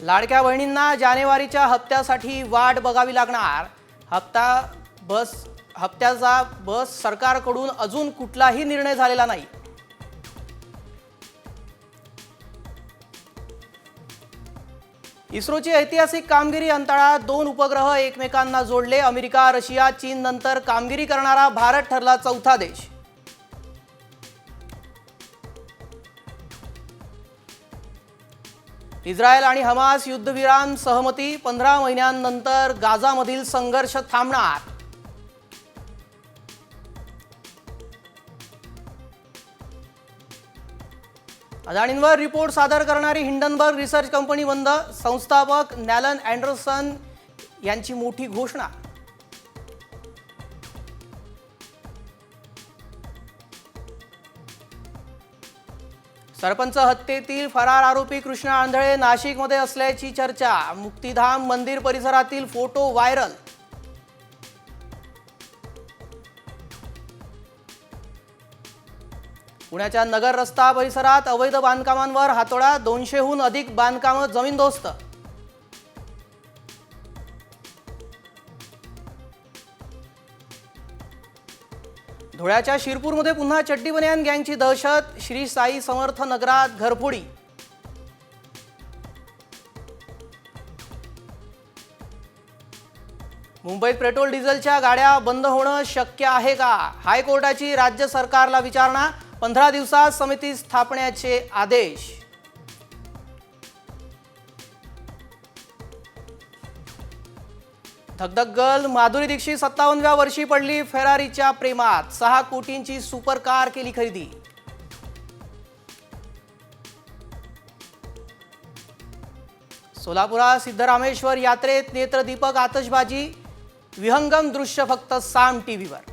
लाडक्या बहिणींना जानेवारीच्या हप्त्यासाठी वाट बघावी लागणार. हप्ता बस हप्त्याचा बस सरकारकडून अजून कुठलाही निर्णय झालेला नाही. इस्रोची ऐतिहासिक कामगिरी अंतराळात दोन उपग्रह एकमेकांना जोडले. अमेरिका रशिया चीन नंतर कामगिरी करणारा भारत ठरला चौथा देश. इस्रायल आणि हमास युद्धविराम सहमती पंधरा महिन्यांनंतर गाझामधील संघर्ष थांबणार. अदाणींवर रिपोर्ट सादर करणारी हिंडनबर्ग रिसर्च कंपनी बंद संस्थापक नॅलन अँडरसन यांची मोठी घोषणा. सरपंच हत्येतील फरार आरोपी कृष्णा आंधळे नाशिकमध्ये असल्याची चर्चा. मुक्तिधाम मंदिर परिसरातील फोटो व्हायरल. पुण्याच्या नगर रस्ता परिसरात अवैध बांधकामांवर हातोडा दोनशेहून अधिक बांधकामं जमीनदोस्त. धुळ्याच्या शिरपूरमध्ये पुन्हा चड्डी बनियान गँगची दहशत श्री साई समर्थ नगरात घरफोडी. मुंबईत पेट्रोल डिझेलच्या गाड्या बंद होणं शक्य आहे का? हायकोर्टाची राज्य सरकारला विचारणा पंधरा दिवसात समिती स्थापण्याचे आदेश. धगधग गर्ल माधुरी दीक्षित सत्तावन्नव्या वर्षी पडली फेरारीच्या प्रेमात. सहा कोटींची सुपर कार केली खरेदी. सोलापुरात सिद्धरामेश्वर यात्रेत नेत्रदीपक आतषबाजी. विहंगम दृश्य फक्त साम टीव्हीवर.